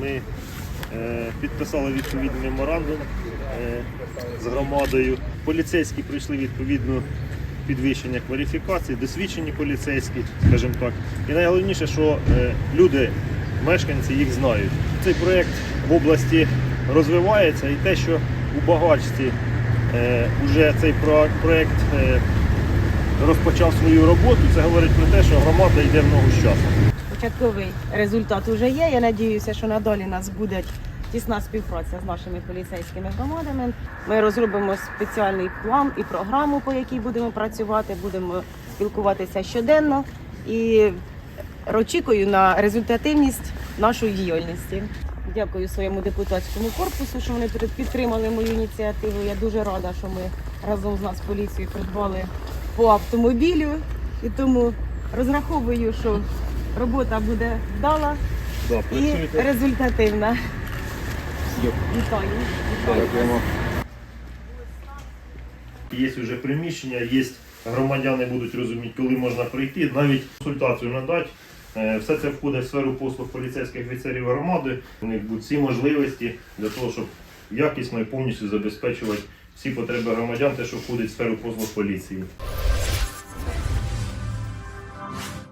ми е, підписали відповідний меморандум е, з громадою. Поліцейські пройшли відповідну підвищення кваліфікації, досвідчені поліцейські, скажімо так. І найголовніше, що е, люди, мешканці їх знають. Цей проєкт в області розвивається і те, що у багачці вже цей проєкт розпочав свою роботу, це говорить про те, що громада йде в ногу з часом. Початковий результат вже є. Я надіюся, що надалі нас буде тісна співпраця з нашими поліцейськими громадами. Ми розробимо спеціальний план і програму, по якій будемо працювати. Будемо спілкуватися щоденно і очікую на результативність нашої діяльності. Дякую своєму депутатському корпусу, що вони під- підтримали мою ініціативу. Я дуже рада, що ми разом з нас поліцією придбали по автомобілю. І тому розраховую, що робота буде вдала Да, і результативна. Вітаю. Є вже приміщення, є громадяни будуть розуміти, коли можна прийти, навіть консультацію надати. Е, Все це входить в сферу послуг поліцейських офіцерів громади. У них будуть всі можливості для того, щоб якісно і повністю забезпечувати всі потреби громадян, те, що входить в сферу послуг поліції.